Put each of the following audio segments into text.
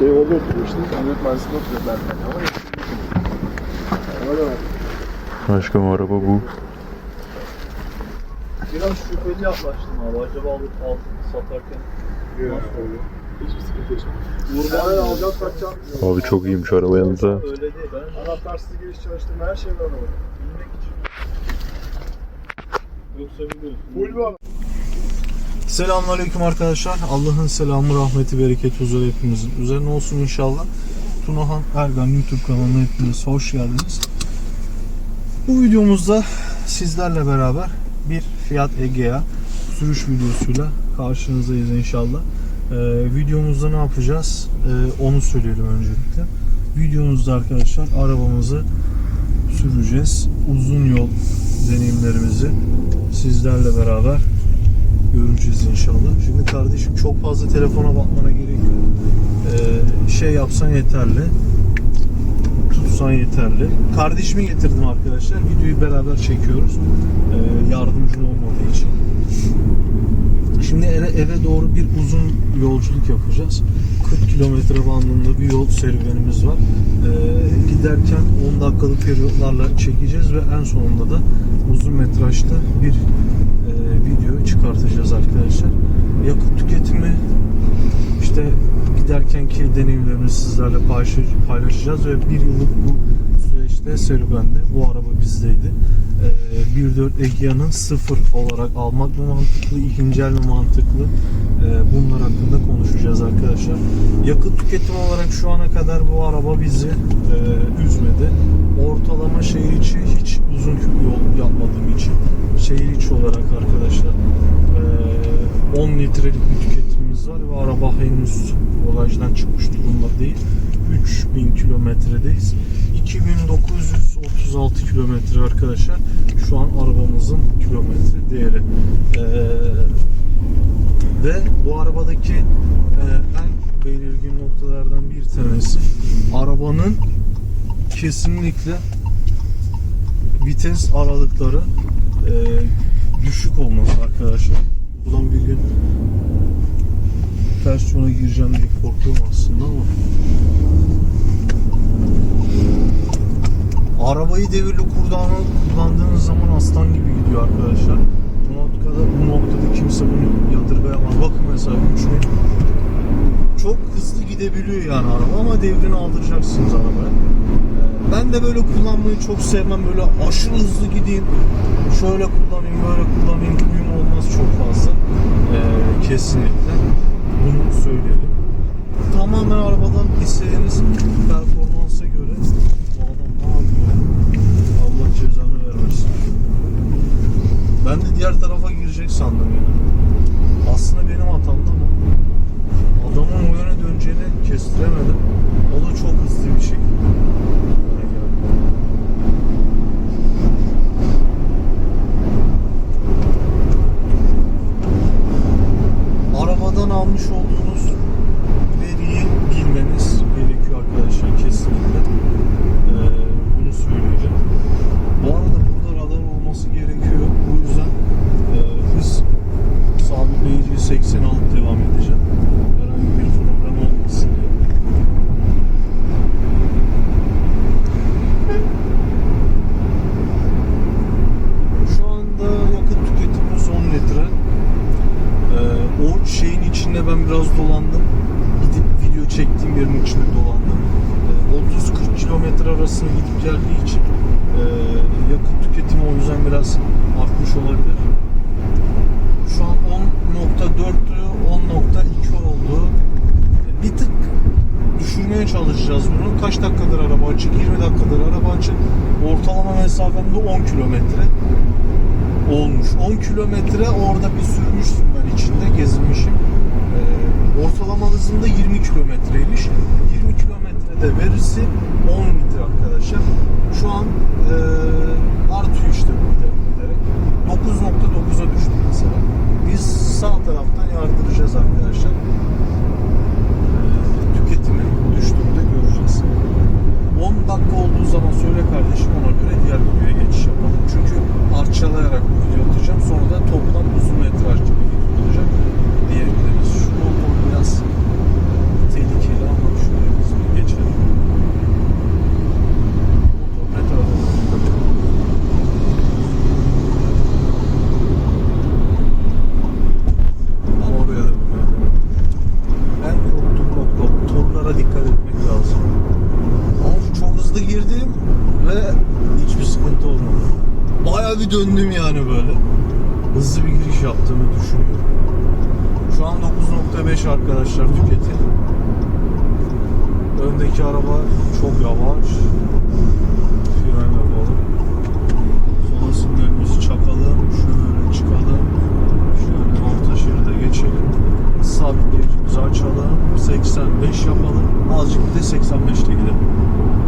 şey orada işte. Devlet Mahallesi'nde oturuyor Berkay. Ama Öyle var. Aşkım araba bu. Biraz şüpheli yaklaştım abi. Acaba alıp al, satarken Yok. Hiçbir sıkıntı yaşamadım. Vurma alacağım kaçacağım. Abi çok iyiymiş araba yanında. öyle değil. Ben Anahtarsız giriş çalıştırma her şey var ama. bilmek için. Yoksa biliyorsun. Full bu Selamünaleyküm arkadaşlar. Allah'ın selamı, rahmeti, bereketi, huzuru hepimizin üzerine olsun inşallah. Tunahan Ergan YouTube kanalına hepiniz hoş geldiniz. Bu videomuzda sizlerle beraber bir Fiat Egea sürüş videosuyla karşınızdayız inşallah. Ee, videomuzda ne yapacağız? Ee, onu söyleyelim öncelikle. Videomuzda arkadaşlar arabamızı süreceğiz. Uzun yol deneyimlerimizi sizlerle beraber göreceğiz inşallah. Şimdi kardeşim çok fazla telefona bakmana gerek yok. Ee, şey yapsan yeterli. Tutsan yeterli. Kardeşimi getirdim arkadaşlar. Videoyu beraber çekiyoruz. Ee, yardımcın olmadığı için. Şimdi eve, eve doğru bir uzun yolculuk yapacağız. 40 kilometre bandında bir yol serüvenimiz var. Ee, giderken 10 dakikalık periyotlarla çekeceğiz ve en sonunda da uzun metrajlı bir video çıkartacağız arkadaşlar. Yakıt tüketimi işte giderkenki deneyimlerimizi sizlerle paylaş- paylaşacağız ve bir yıllık bu süreçte serüvende bu araba bizdeydi. Ee, 1.4 Egea'nın sıfır olarak almak mı mantıklı, ikinci mi mantıklı? Ee, bunlar hakkında konuşacağız arkadaşlar. Yakıt tüketimi olarak şu ana kadar bu araba bizi e, üzmedi. Ortalama şehir içi hiç uzun yol yapmadığım için şehir içi olarak arkadaşlar e, 10 litrelik bir tüketimimiz var ve araba henüz bagajdan çıkmış durumda değil. 3000 kilometredeyiz. 2936 kilometre arkadaşlar. Şu an arabamızın kilometre değeri. Ee, ve bu arabadaki e, en belirgin noktalardan bir tanesi arabanın kesinlikle vites aralıkları e, düşük olması arkadaşlar. Buradan bir gün ters yola gireceğim diye korkuyorum aslında ama Arabayı devirli kurdanı kullandığınız zaman aslan gibi gidiyor arkadaşlar. Bu noktada, bu noktada kimse bunu yadırgayamaz. Bakın mesela 3000 çok hızlı gidebiliyor yani araba ama devrini aldıracaksınız arabaya. Ben de böyle kullanmayı çok sevmem. Böyle aşırı hızlı gideyim. Şöyle kullanayım, böyle kullanayım. Huyum olmaz çok fazla. Ee, kesinlikle. Bunu söyleyelim. Tamamen arabadan istediğiniz performansa göre bu adam ne yapıyor? Allah cezanı vermesin. Ben de diğer tarafa girecek sandım yani. Aslında benim hatamdı ama adamın o yöne döneceğini kestiremedim. O da çok hızlı bir şekilde. öne geldi. Arabadan almış olduğunuz veriyi bilmeniz gerekiyor arkadaşlar kesinlikle. Ee, bunu söyleyeceğim. Bu arada burada radar olması gerekiyor. Bu yüzden e, hız 80 alıp devam edeceğim. Herhangi bir problem olmasın diye. Şu anda yakıt tüketimimiz 10 litre. Ee, o şeyin içinde ben biraz dolandım. Gidip video çektiğim yerin içinde dolandım. Ee, 30-40 kilometre arasında gidip geldiği için e, yakıt tüketimi o yüzden biraz artmış olabilir. Şu an 10.4'tü, 10.2 oldu. Bir tık düşürmeye çalışacağız bunu. Kaç dakikadır araba açık? 20 dakikadır araba açık. Ortalama mesafemde 10 kilometre olmuş. 10 kilometre orada bir sürmüştüm ben içinde gezinmişim. Ee, ortalama hızında 20 kilometreymiş. 20 kilometrede verisi 10 litre arkadaşlar. Şu an e, artıyor işte bu giderek. 9.9'a düştü mesela. Biz sağ taraftan yardıracağız arkadaşlar. Ee, tüketimi düştüğünde göreceğiz. 10 dakika olduğu zaman söyle kardeşim ona göre diğer videoya geçiş yapalım. Çünkü parçalayarak bu video atacağım. Sonra da toplam uzun metrajlı bir video olacak diyebiliriz. Şu motor biraz tehlikeli ama şu bir döndüm yani böyle. Hızlı bir giriş yaptığımı düşünüyorum. Şu an 9.5 arkadaşlar tüketim. Öndeki araba çok yavaş. Fren yapalım. Sola sinyalimizi çakalım. Şöyle çıkalım. Şöyle orta şeride geçelim. Sabitleyicimizi açalım. 85 yapalım. Azıcık bir de 85 ile gidelim.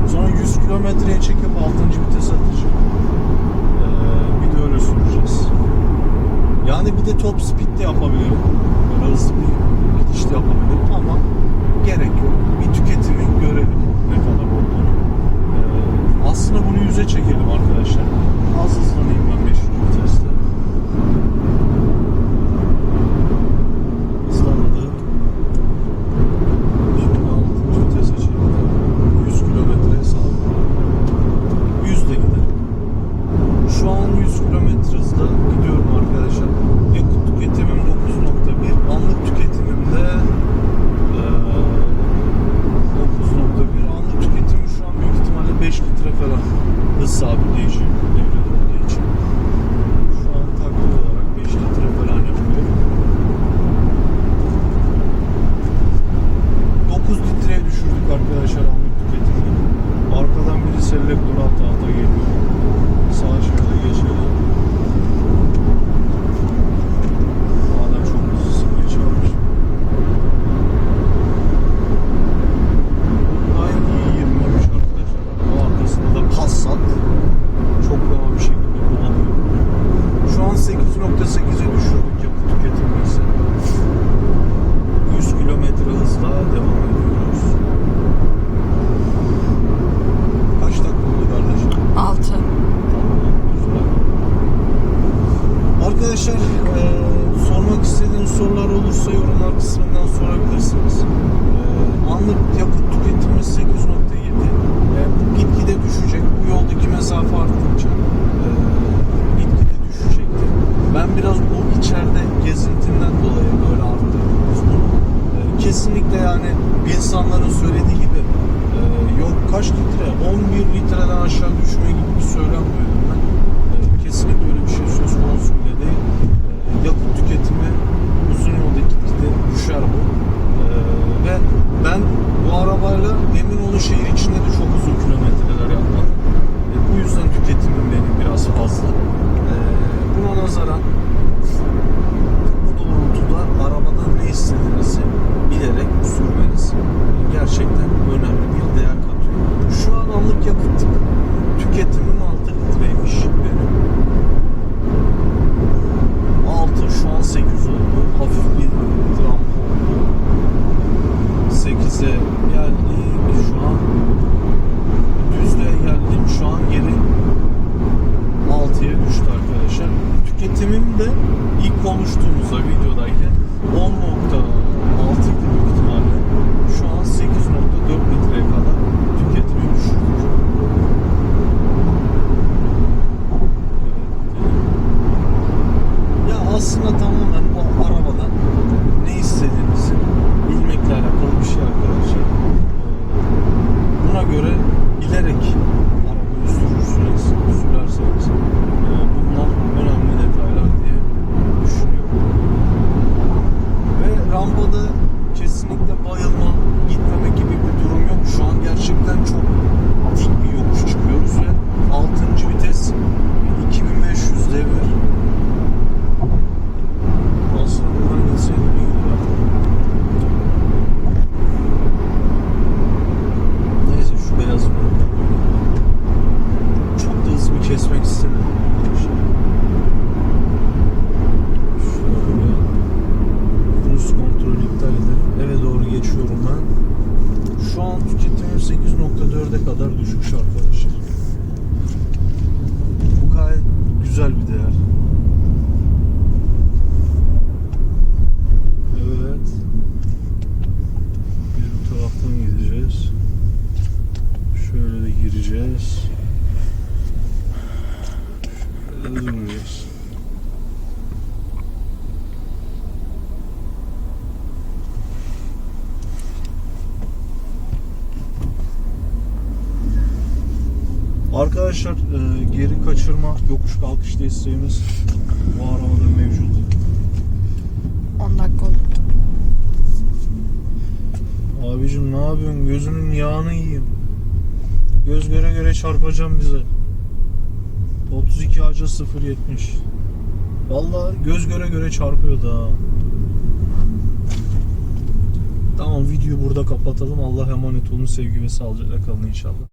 Sonra 100 kilometreye çekip 6. vites atacağım. Ee, bir de öyle süreceğiz. Yani bir de top speed de yapabilirim. Böyle hızlı bir gidiş de yapabilirim ama gerek yok. Bir tüketimi görelim ne kadar olduğunu. Ee, aslında bunu yüze çekelim arkadaşlar. Az hızlanayım ben 500 viteste. Hızlandı. Şimdi 6. vitese çektim. 100 kilometre hesabı. 100 de gidelim. Şu an 100 kilometre hızla gidiyorum arkadaşlar. Yakıt tüketimim 9.1. Anlık tüketimim de eee, 9.1. Anlık tüketimim şu an büyük ihtimalle 5 litre falan. Hız sabitleyici devrede olduğu için. Şu an taklit olarak 5 litre falan yapıyorum. 9 litreye düşürdük arkadaşlar anlık tüketimini. Arkadan biri selektör ata ata geliyor. Sağa şöyle geçelim. Adam çok hızlı geçiyormuş. Aynı 23 arkadaşlar. O arkasında da Passat. Çok devam bir şekilde kullanıyor. Şu an 8.8'e düşürdük yakıt tüketimimizi. 100 kilometre hızla devam ediyoruz. Kaç dakika oldu kardeşim? 6. Arkadaşlar eee, sormak istediğiniz sorular olursa yorumlar kısmından sorabilirsiniz. Eee, anlık yakıt tüketimimiz 8.7. Eee, bu gitgide düşecek. Bu yoldaki mesafe arttıkça eee, gitgide düşecektir. Ben biraz bu içeride gezintimden dolayı böyle arttırdım bunu. Eee, kesinlikle yani insanların söylediği gibi eee, yok kaç litre 11 litreden aşağı düşme gibi bir söylem duydum ben. Eee, kesinlikle öyle bir şey söz konusu bile değil. Eee, yakıt tüketimi uzun yolda gitgide düşer bu. Eee, ve ben bu arabayla emin olun şehir içinde de çok uzun kilometreler yapmadım. E, bu yüzden tüketimim 8.4'e kadar düşmüş arkadaşlar. Bu gayet güzel bir değer. Evet. Biz bu taraftan gideceğiz. Şöyle de gireceğiz. Şöyle de döneceğiz. Arkadaşlar e, geri kaçırma yokuş kalkış desteğimiz bu arabada mevcut. 10 dakika oldu. Abicim ne yapıyorsun? Gözünün yağını yiyeyim. Göz göre göre çarpacağım bize. 32 ağaca 0.70. Vallahi göz göre göre çarpıyor da. Tamam videoyu burada kapatalım. Allah emanet olun. Sevgi ve sağlıcakla kalın inşallah.